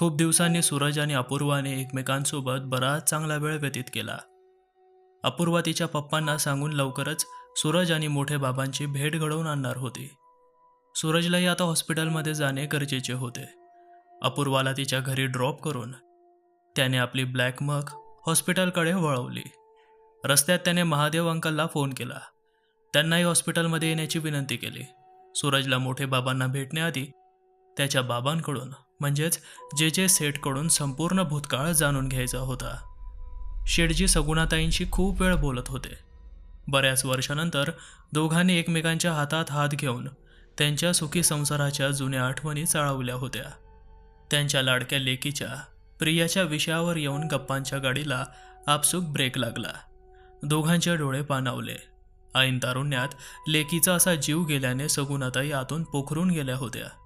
खूप दिवसांनी सूरज आणि अपूर्वाने एकमेकांसोबत बराच चांगला वेळ व्यतीत केला. अपूर्वा तिच्या पप्पांना सांगून लवकरच सूरज आणि मोठे बाबांची भेट घडवून आणणार होती. सूरजलाही आता हॉस्पिटलमध्ये जाणे गरजेचे होते. अपूर्वाला तिच्या घरी ड्रॉप करून त्याने आपली ब्लॅक मग हॉस्पिटलकडे वळवली. रस्त्यात त्याने महादेव अंकलला फोन केला. त्यांनाही हॉस्पिटलमध्ये येण्याची विनंती केली. सूरजला मोठे बाबांना भेटण्याआधी त्याच्या बाबांकडून म्हणजेच जे जे सेटकडून संपूर्ण भूतकाळ जाणून घ्यायचा होता. शेटजी सगुणाताईंशी खूप वेळ बोलत होते. बऱ्याच वर्षानंतर दोघांनी एकमेकांच्या हातात हात घेऊन त्यांच्या सुखी संसाराच्या जुन्या आठवणी चाळवल्या होत्या. त्यांच्या लाडक्या लेकीच्या प्रियाच्या विषयावर येऊन गप्पांच्या गाडीला आपसूक ब्रेक लागला. दोघांचे डोळे पाणावले. ऐन तारुण्यात लेकीचा असा जीव गेल्याने सगुणाताई आतून पोखरून गेल्या होत्या.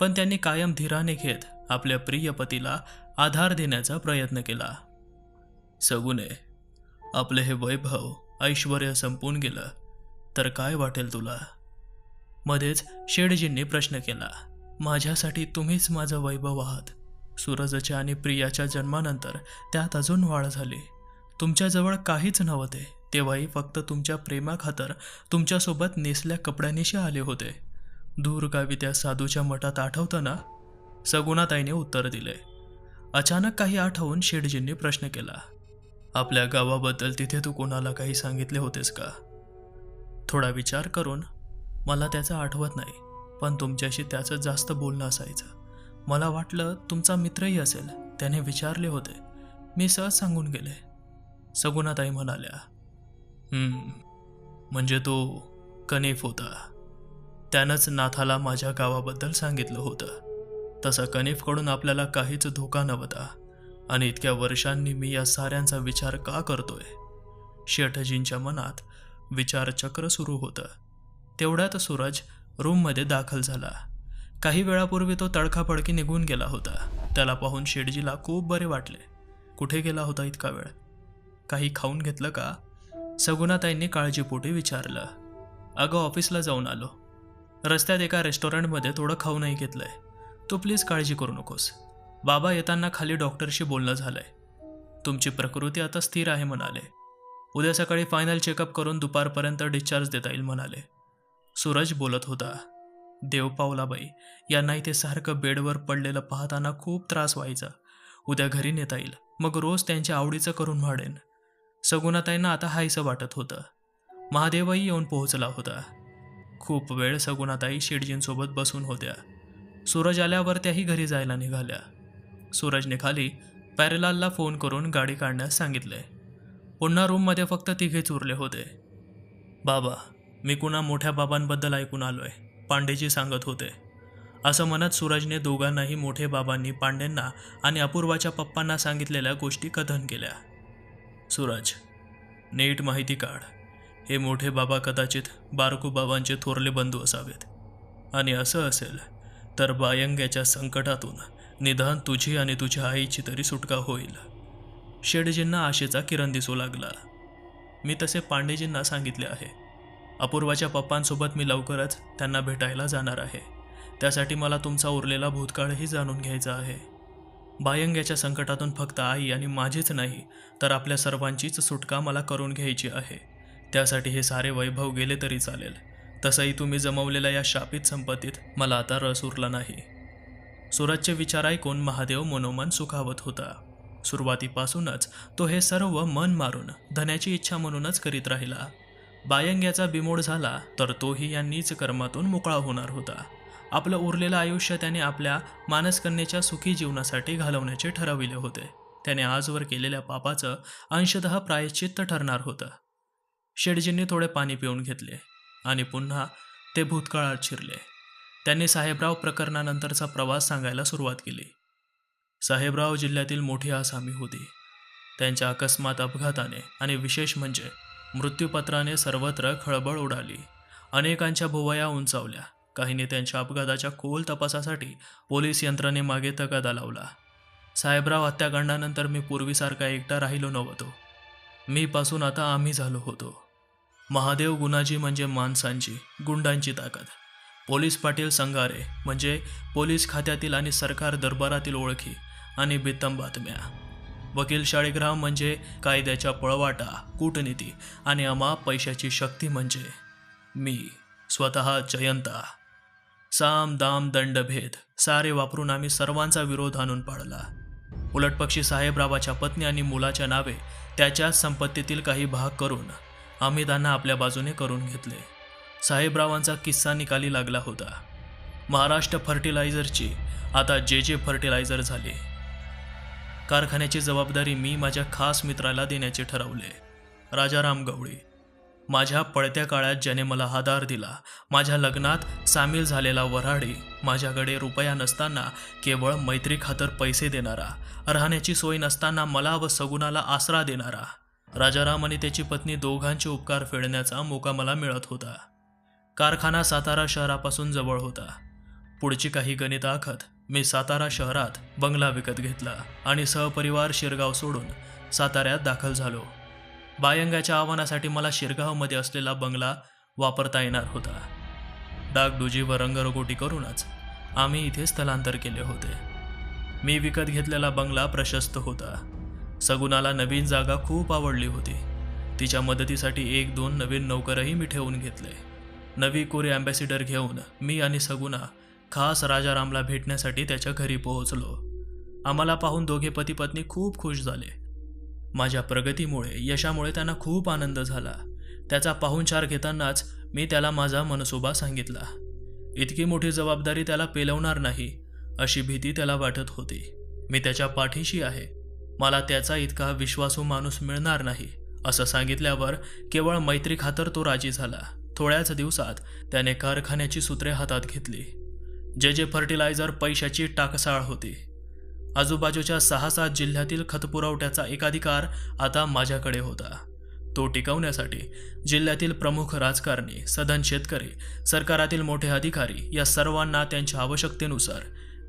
पण त्यांनी कायम धीराने घेत आपल्या प्रिय पतीला आधार देण्याचा प्रयत्न केला. सगुने आपले हे वैभव ऐश्वर संपून गेलं तर काय वाटेल तुला? मध्येच शेडजींनी प्रश्न केला माझ्यासाठी तुम्हीच माझं वैभव आहात. सूरजच्या आणि प्रियाच्या जन्मानंतर त्यात अजून वाढ झाली. तुमच्याजवळ काहीच नव्हते तेव्हाही फक्त तुमच्या प्रेमाखातर तुमच्यासोबत नेसल्या कपड्यांनीशी आले होते. दूरगावी त्या साधूच्या मठात आठवताना सगुणाताईने उत्तर दिले. अचानक काही आठवून शेठजींनी प्रश्न केला. आपल्या गावाबद्दल तिथे तू कोणाला काही सांगितले होतेस का? थोडा विचार करून मला त्याचं आठवत नाही पण तुमच्याशी त्याचं जास्त बोलणं असायचं. मला वाटलं तुमचा मित्रही असेल त्याने विचारले होते. मी सहज सांगून गेले. सगुणाताई म्हणाल्या. म्हणजे तो कनेफ होता. त्यानंच नाथाला माझ्या गावाबद्दल सांगितलं होतं. तसा कनिफकडून आपल्याला काहीच धोका नव्हता. आणि इतक्या वर्षांनी मी या साऱ्यांचा विचार का करतोय? शेठजींच्या मनात विचारचक्र सुरू होतं. तेवढ्यात सूरज रूममध्ये दाखल झाला. काही वेळापूर्वी तो तडकाफडकी निघून गेला होता. त्याला पाहून शेठजीला खूप बरे वाटले. कुठे गेला होता इतका वेळ? काही खाऊन घेतलं का? सगुणाताईंनी काळजीपोटी विचारलं. अगं ऑफिसला जाऊन आलो. रस्त्यात एका रेस्टॉरंटमध्ये थोडं खाऊनही आहे तू प्लीज काळजी करू नकोस. बाबा येताना खाली डॉक्टरशी बोलणं झालं आहे तुमची प्रकृती आता स्थिर आहे म्हणाले. उद्या सकाळी फायनल चेकअप करून दुपारपर्यंत डिस्चार्ज देता येईल म्हणाले. सूरज बोलत होता. देवपावलाबाई यांनाही ते सारखं बेडवर पडलेलं पाहताना खूप त्रास व्हायचा. उद्या घरी नेता येईल. मग रोज त्यांच्या आवडीचं करून वाढेन सगुणाताईंना आता हायसं वाटत होतं. महादेवही येऊन पोहोचला होता. खूप वेळ सगुणाताई शेडजींसोबत बसून होत्या. सूरज आल्यावर त्याही घरी जायला निघाल्या. सूरजने खाली पॅरेलालला फोन करून गाडी काढण्यास सांगितले. पुन्हा रूममध्ये फक्त तिघेच उरले होते. बाबा मी कुणा मोठ्या बाबांबद्दल ऐकून आलोय पांडेजी सांगत होते. असं म्हणत सूरजने दोघांनाही मोठे बाबांनी पांडेंना आणि अपूर्वाच्या पप्पांना सांगितलेल्या गोष्टी कथन केल्या. सूरज नीट माहिती काढ. हे मोठे बाबा कदाचित बारकू बाबांचे थोरले बंधू असावेत. आणि असं असेल तर बायंग्याच्या संकटातून निदान तुझी आणि तुझ्या आईची तरी सुटका होईल. शेडजींना आशेचा किरण दिसू लागला. मी तसे पांडेजींना सांगितले आहे. अपूर्वाच्या पप्पांसोबत मी लवकरच त्यांना भेटायला जाणार आहे. त्यासाठी मला तुमचा उरलेला भूतकाळही जाणून घ्यायचा आहे. बायंग्याच्या संकटातून फक्त आई आणि माझीच नाही तर आपल्या सर्वांचीच सुटका मला करून घ्यायची आहे. त्यासाठी हे सारे वैभव गेले तरी चालेल. तसंही तुम्ही जमवलेल्या या शापित संपत्तीत मला आता रस उरला नाही. सूरजचे विचार ऐकून महादेव मनोमन सुखावत होता. सुरुवातीपासूनच तो हे सर्व मन मारून धन्याची इच्छा म्हणूनच करीत राहिला. बायंग्याचा बिमोड झाला तर तोही या नीच कर्मातून मोकळा होणार होता. आपलं उरलेलं आयुष्य त्याने आपल्या मानसकन्येच्या सुखी जीवनासाठी घालवण्याचे ठरविले होते. त्याने आजवर केलेल्या पापाचं अंशतः प्रायश्चित्त ठरणार होतं. शेडजींनी थोडे पाणी पिऊन घेतले आणि पुन्हा ते भूतकाळात शिरले. त्यांनी साहेबराव प्रकरणानंतरचा प्रवास सांगायला सुरुवात केली. साहेबराव जिल्ह्यातील मोठी आसामी होती. त्यांच्या अकस्मात अपघाताने आणि विशेष म्हणजे मृत्यूपत्राने सर्वत्र खळबळ उडाली. अनेकांच्या भुवया उंचावल्या. काहींनी त्यांच्या अपघाताच्या खोल तपासासाठी पोलीस यंत्रणे मागे तगादा लावला. साहेबराव हत्याकांडानंतर मी पूर्वीसारखा एकटा राहिलो नव्हतो. मीपासून आता आम्ही झालो होतो. महादेव गुणाजी म्हणजे माणसांची गुंडांची ताकद. पोलीस पाटील संगारे म्हणजे पोलीस खात्यातील आणि सरकार दरबारातील ओळखी आणि बित्तम बातम्या. वकील शाळेग्राम म्हणजे कायद्याच्या पळवाटा कूटनीती आणि अमाप पैशाची शक्ती म्हणजे मी स्वतः जयंता. साम दाम दंडभेद सारे वापरून आम्ही सर्वांचा विरोध आणून पाडला उलटपक्षी साहेबरावाच्या पत्नी आणि मुलाच्या नावे त्याच्याच संपत्तीतील काही भाग करून आम्ही त्यांना आपल्या बाजूने करून घेतले. साहेबरावांचा किस्सा निकाली लागला होता. महाराष्ट्र फर्टिलायझरची आता जे जे फर्टिलायझर झाले. कारखान्याची जबाबदारी मी माझ्या खास मित्राला देण्याचे ठरवले. राजाराम गवळी माझ्या पळत्या काळात ज्याने मला आधार दिला माझ्या लग्नात सामील झालेला वऱ्हाडी माझ्याकडे रुपया नसताना केवळ मैत्री खातर पैसे देणारा राहण्याची सोय नसताना मला व सगुणाला आसरा देणारा राजाराम आणि त्याची पत्नी दोघांचे उपकार फेडण्याचा मोका मला मिळत होता. कारखाना सातारा शहरापासून जवळ होता. पुढची काही गणित आखत मी सातारा शहरात बंगला विकत घेतला आणि सहपरिवार शिरगाव सोडून साताऱ्यात दाखल झालो. बायंगाच्या आव्हानासाठी मला शिरगावमध्ये असलेला बंगला वापरता येणार होता. डागडुजी व रंगरगोटी करूनच आम्ही इथे स्थलांतर केले होते. मी विकत घेतलेला बंगला प्रशस्त होता. सगुणाला नवीन जागा खूप आवडली होती. तिच्या मदतीसाठी एक दोन नवीन नौकरही मी ठेवून घेतले. नवी कोरी अँबॅसिडर घेऊन मी आणि सगुणा खास राजारामला भेटण्यासाठी त्याच्या घरी पोहोचलो. आम्हाला पाहून दोघे पती पत्नी खूप खुश झाले. माझ्या प्रगतीमुळे यशामुळे त्यांना खूप आनंद झाला. त्याचा पाहुणचार घेतानाच मी त्याला माझा मनसोबा सांगितला. इतकी मोठी जबाबदारी त्याला पेलवणार नाही अशी भीती त्याला वाटत होती. मी त्याच्या पाठीशी आहे. मला त्याचा इतका विश्वासू माणूस मिळणार नाही असं सांगितल्यावर केवळ मैत्री खातर तो राजी झाला. थोड्याच दिवसात त्याने कारखान्याची सूत्रे हातात घेतली. जे जे फर्टिलायझर पैशाची टाकसाळ होती. आजूबाजूच्या सहा सात जिल्ह्यातील खतपुरवठ्याचा एकाधिकार आता माझ्याकडे होता. तो टिकवण्यासाठी जिल्ह्यातील प्रमुख राजकारणी सधन शेतकरी सरकारातील मोठे अधिकारी या सर्वांना त्यांच्या आवश्यकतेनुसार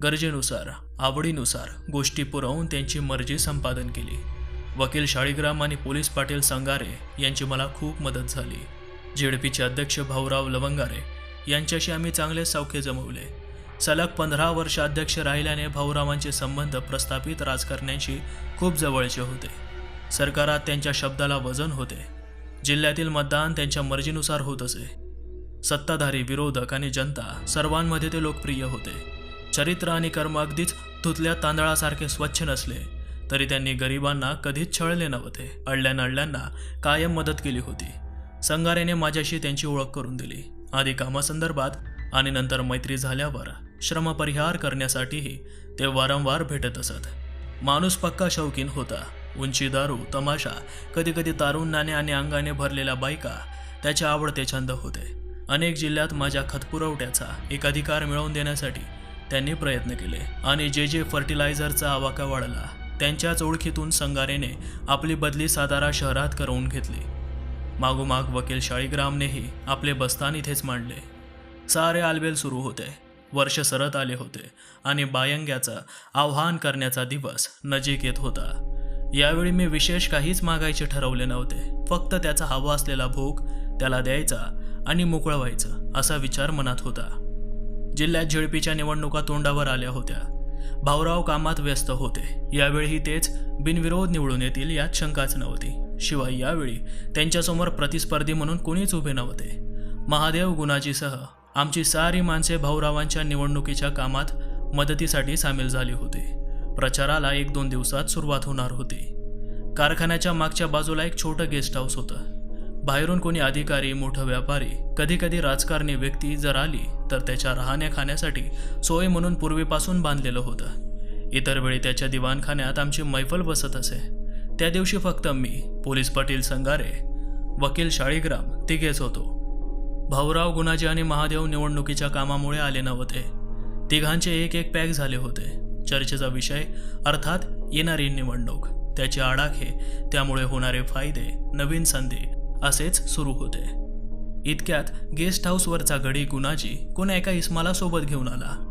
गरजेनुसार आवडीनुसार गोष्टी पुरवून त्यांची मर्जी संपादन केली. वकील शाळीग्राम आणि पोलीस पाटील संगारे यांची मला खूप मदत झाली. झेडपीचे अध्यक्ष भाऊराव लवंगारे यांच्याशी आम्ही चांगले सौख्य जमवले. सलग पंधरा वर्ष अध्यक्ष राहिल्याने भाऊरावांचे संबंध प्रस्थापित राजकारण्यांशी खूप जवळचे होते. सरकारात त्यांच्या शब्दाला वजन होते. जिल्ह्यातील मतदान त्यांच्या मर्जीनुसार होत असे. सत्ताधारी विरोधक आणि जनता सर्वांमध्ये ते लोकप्रिय होते. चरित्र आणि कर्म अगदीच धुतल्या तांदळासारखे स्वच्छ नसले तरी त्यांनी गरिबांना कधीच छळले नव्हते. अडल्या नडल्यांना कायम मदत केली होती. संगारेने माझ्याशी त्यांची ओळख करून दिली. आधी कामासंदर्भात आणि नंतर मैत्री झाल्यावर श्रमपरिहार करण्यासाठीही ते वारंवार भेटत असत. माणूस पक्का शौकीन होता. उंची दारू तमाशा कधी कधी तारुण्याने आणि अंगाने भरलेल्या बायका त्याचे आवडते छंद होते. अनेक जिल्ह्यात माझ्या खतपुरवठ्याचा एक अधिकार मिळवून देण्यासाठी त्यांनी प्रयत्न केले आणि जे जे फर्टिलायझरचा आवाका वाढला त्यांच्याच ओळखीतून संगारेने आपली बदली सातारा शहरात करवून घेतली. मागोमाग वकील शाळीग्रामनेही आपले बस्तान इथेच मांडले. सारे आलबेल सुरू होते. वर्ष सरत आले होते आणि बायंग्याचं आव्हान करण्याचा दिवस नजीक येत होता. यावेळी मी विशेष काहीच मागायचे ठरवले नव्हते. फक्त त्याचा हवा असलेला भोग त्याला द्यायचा आणि मोकळं व्हायचं असा विचार मनात होता. जिल्ह्यात झेडपीच्या निवडणुका तोंडावर आल्या होत्या. भाऊराव कामात व्यस्त होते. यावेळीही तेच बिनविरोध निवडून येतील यात शंकाच नव्हती. शिवाय यावेळी त्यांच्यासमोर प्रतिस्पर्धी म्हणून कोणीच उभे नव्हते. महादेव गुणाजीसह आमची सारी माणसे भाऊरावांच्या निवडणुकीच्या कामात मदतीसाठी सामील झाली होती. प्रचाराला एक दोन दिवसात सुरुवात होणार होती. कारखान्याच्या मागच्या बाजूला एक छोटं गेस्ट हाऊस होतं. बाहेरून कोणी अधिकारी मोठं व्यापारी कधी कधी राजकारणी व्यक्ती जर आली तर त्याच्या राहण्या खाण्यासाठी सोय म्हणून पूर्वीपासून बांधलेलं होतं. इतर वेळी त्याच्या दिवाणखान्यात आमची मैफल बसत असे. त्या दिवशी फक्त मी पोलीस पाटील संगारे वकील शाळीग्राम तिघेच होतो. भाऊराव गुणाजी आणि महादेव निवडणुकीच्या कामामुळे आले नव्हते. तिघांचे एक एक पॅक झाले होते. चर्चेचा विषय अर्थात येणारी निवडणूक त्याचे आडाखे त्यामुळे होणारे फायदे नवीन संधी असेच सुरू होते. इतक्यात गेस्ट हाऊसवरचा गडी गुणाजी कोण्या एका इस्माला सोबत घेऊन आला.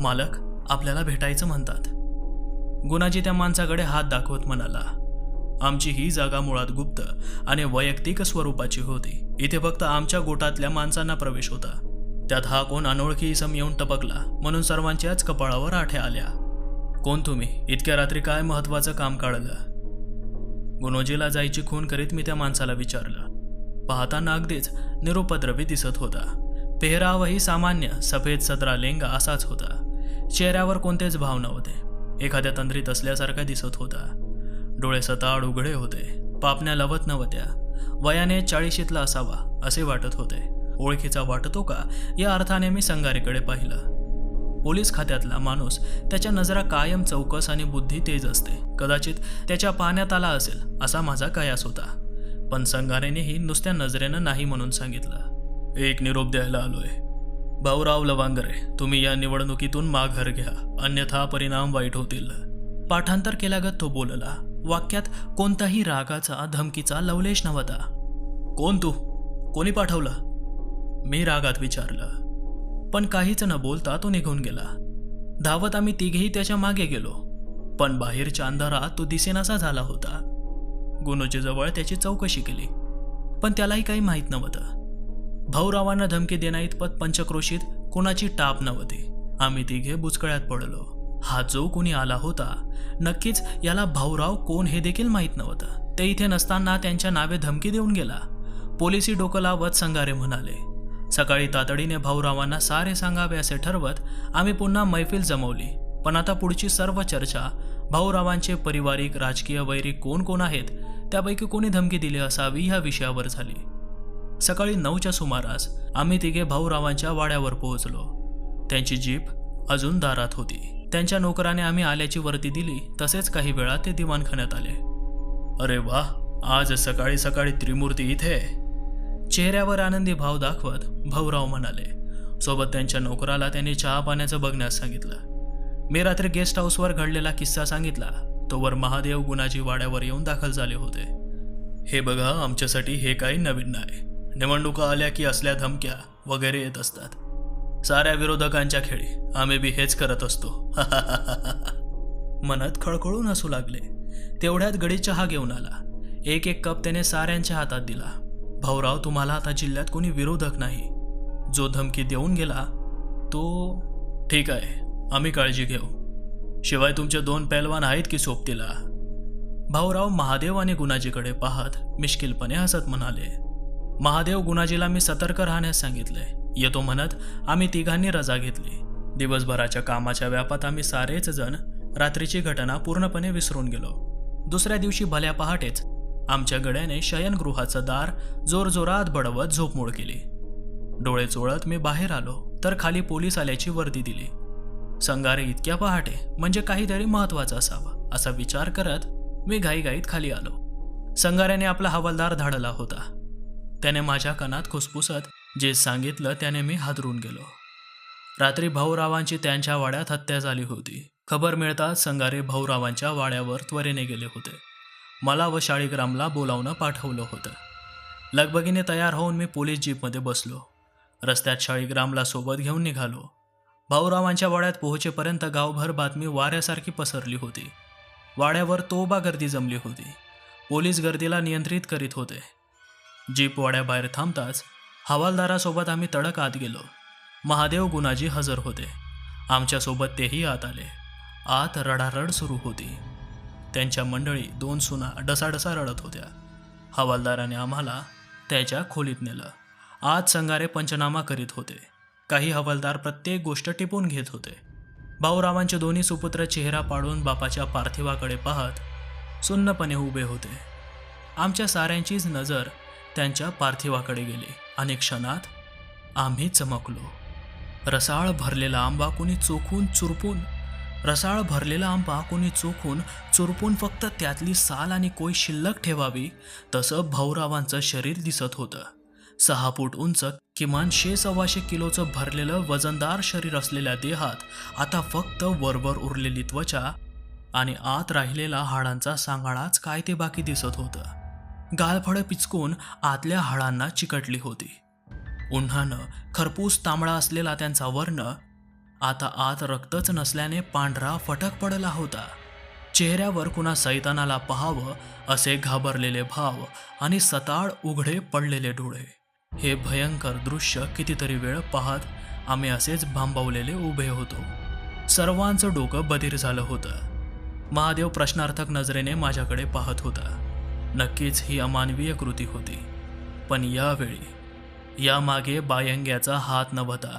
मालक आपल्याला भेटायचं म्हणतात. गुणाजी त्या माणसाकडे हात दाखवत म्हणाला आमची ही जागा मुळात गुप्त आणि वैयक्तिक स्वरूपाची होती. इथे फक्त आमच्या गोटातल्या माणसांना प्रवेश होता. त्यात हा कोण अनोळखी इसम येऊन टपकला म्हणून सर्वांच्याच कपाळावर आठ्या आल्या. कोण तुम्ही? इतक्या रात्री काय महत्वाचं काम काढलं? गुणोजीला जायची खून करीत मी त्या माणसाला विचारलं. पाहताना अगदीच निरुपद्रवी दिसत होता. पेहरावही सामान्य सफेद सदरा लेंगा असाच होता. चेहऱ्यावर कोणतेच भाव नव्हते. एखाद्या तंद्रीत असल्यासारखा दिसत होता. डोळे सताड उघडे होते. पापण्या लवत नव्हत्या. वयाने चाळीशीतला असावा असे वाटत होते. ओळखीचा वाटतो का? या अर्थाने मी संगारीकडे पाहिलं. पोलीस खात्यातला माणूस त्याच्या नजरा कायम चौकस आणि बुद्धी तेज असते. कदाचित त्याच्या पाहण्यात आला असेल असा माझा कयास होता. पण संघारेनेही नुसत्या नजरेनं नाही म्हणून सांगितलं. एक निरोप द्यायला आलोय. भाऊराव लवांगरे तुम्ही या निवडणुकीतून माघार घ्या. अन्यथा परिणाम वाईट होतील. पाठांतर केल्यागत तो बोलला वाक्यात कोणताही रागाचा धमकीचा लवलेश नव्हता. कोण तू? कोणी पाठवलं? मी रागात विचारलं. पण काहीच न बोलता तो निघून गेला. धावत आम्ही तिघेही त्याच्यामागे गेलो. पण बाहेरच्या अंधारात तो दिसेनासा झाला होता. गुनोच्या जवळ त्याची चौकशी केली. पण त्यालाही काही माहीत नव्हतं. भाऊरावांना धमकी देण्याइतपत पंचक्रोशीत कोणाची टाप नव्हती. आम्ही तिघे बुचकळ्यात पडलो. हा जो कोणी आला होता नक्कीच याला भाऊराव कोण हे देखील माहीत नव्हतं. ते इथे नसताना त्यांच्या नावे धमकी देऊन गेला. पोलिसी डोकं लावत संगारे म्हणाले सकाळी तातडीने भाऊरावांना सारे सांगावे असे ठरवत आम्ही पुन्हा मैफिल जमवली. पण आता पुढची सर्व चर्चा भाऊरावांचे पारिवारिक राजकीय वैरी कोण कोण आहेत त्यापैकी कोणी धमकी दिली असावी ह्या विषयावर झाली. सकाळी नऊच्या सुमारास आम्ही तिघे भाऊरावांच्या वाड्यावर पोहोचलो. त्यांची जीप अजून दारात होती. त्यांच्या नोकराने आम्ही आल्याची वर्दी दिली तसेच काही वेळा ते दिवाणखान्यात आले. अरे वा आज सकाळी सकाळी त्रिमूर्ती इथे. चेहऱ्यावर आनंदी भाव दाखवत भाऊराव म्हणाले सोबत त्यांच्या नोकराला त्यांनी चहा पाण्याचं बघण्यास सांगितलं. मी रात्री गेस्ट हाऊसवर घडलेला किस्सा सांगितला. तोवर महादेव गुणाजी वाड्यावर येऊन दाखल झाले होते. हे बघा आमच्यासाठी हे काही नवीन नाही. निवडणुका आल्या की असल्या धमक्या वगैरे येत असतात. साऱ्या विरोधकांच्या खेळी आम्ही बी हेच करत असतो. मनात खळखळून हसू लागले. तेवढ्यात गडी चहा घेऊन आला. एक एक कप त्याने साऱ्यांच्या हातात दिला. भाऊराव तुम्हाला आता जिल्ह्यात कोणी विरोधक नाही. जो धमकी देऊन गेला तो ठीक आहे. आम्ही काळजी घेऊ. शिवाय तुमचे दोन पैलवान आहेत की सोबतीला. भाऊराव महादेव आणि गुणाजीकडे पाहत मिश्किलपणे हसत म्हणाले महादेव गुणाजीला मी सतर्क राहण्यास सांगितले. येतो म्हणत आम्ही तिघांनी रजा घेतली. दिवसभराच्या कामाच्या व्यापात आम्ही सारेच जण रात्रीची घटना पूर्णपणे विसरून गेलो. दुसऱ्या दिवशी भल्या पहाटेच आमच्या गड्याने शयनगृहाचं दार जोरजोरात बडवत झोपमोड केली. डोळे चोळत मी बाहेर आलो तर खाली पोलीस आल्याची वर्दी दिली. संगारे इतक्या पहाटे म्हणजे काहीतरी महत्वाचं असावं असा विचार करत मी घाईघाईत खाली आलो. संगाऱ्याने आपला हवालदार धाडला होता. त्याने माझ्या कानात खुसफुसत जे सांगितलं त्याने मी हादरून गेलो. रात्री भाऊरावांची त्यांच्या वाड्यात हत्या झाली होती. खबर मिळताच संगारे भाऊरावांच्या वाड्यावर त्वरेने गेले होते. मला व शाळीग्रामला बोलावणं पाठवलं होतं. लगबगीने तयार होऊन मी पोलीस जीपमध्ये बसलो. रस्त्यात शाळीग्रामला सोबत घेऊन निघालो. भाऊरावांच्या वाड्यात पोहोचेपर्यंत गावभर बातमी वाऱ्यासारखी पसरली होती. वाड्यावर तोबा गर्दी जमली होती. पोलीस गर्दीला नियंत्रित करीत होते. जीप वाड्याबाहेर थांबताच हवालदारासोबत आम्ही तडक आत गेलो. महादेव गुणाजी हजर होते. आमच्यासोबत तेही आत आले. आत रडारड सुरू होती. त्यांच्या मंडळी दोन सुना डसाडसा रडत होत्या. हवालदाराने आम्हाला त्याच्या खोलीत नेलं. आत संगारे पंचनामा करीत होते. काही हवालदार प्रत्येक गोष्ट टिपून घेत होते. भाऊरावांचे दोन्ही सुपुत्र चेहरा पाडून बापाच्या पार्थिवाकडे पाहत सुन्नपणे उभे होते. आमच्या साऱ्यांचीच नजर त्यांच्या पार्थिवाकडे गेली. आणि क्षणात आम्ही चमकलो. रसाळ भरलेला आंबा कोणी चोखून चुरपून रसाळ भरलेला आंबा कोणी चोखून चुरपून फक्त त्यातली साल आणि कोय शिल्लक ठेवावी तसं भाऊरावांचं शरीर दिसत होतं. सहा फूट उंच किमान शे सव्वाशे किलोचं भरलेलं वजनदार शरीर असलेल्या देहात आता फक्त वरवर उरलेली त्वचा आणि आत राहिलेला हाडांचा सांगाळाच काय ते बाकी दिसत होतं. गालफळं पिचकून आतल्या हाडांना चिकटली होती. उन्हानं खरपूस तांबडा असलेला त्यांचा वर्ण आता आत रक्तच नसल्याने पांढरा फटक पडला होता. चेहऱ्यावर कुणा सैतानाला पहावं असे घाबरलेले भाव आणि सताळ उघडे पडलेले डोळे. हे भयंकर दृश्य कितीतरी वेळ पाहत आम्ही असेच भांबवलेले उभे होतो. सर्वांचं डोकं बधीर झालं होतं. महादेव प्रश्नार्थक नजरेने माझ्याकडे पाहत होता. नक्कीच ही अमानवीय कृती होती. पण यावेळी यामागे बायंग्याचा हात नव्हता.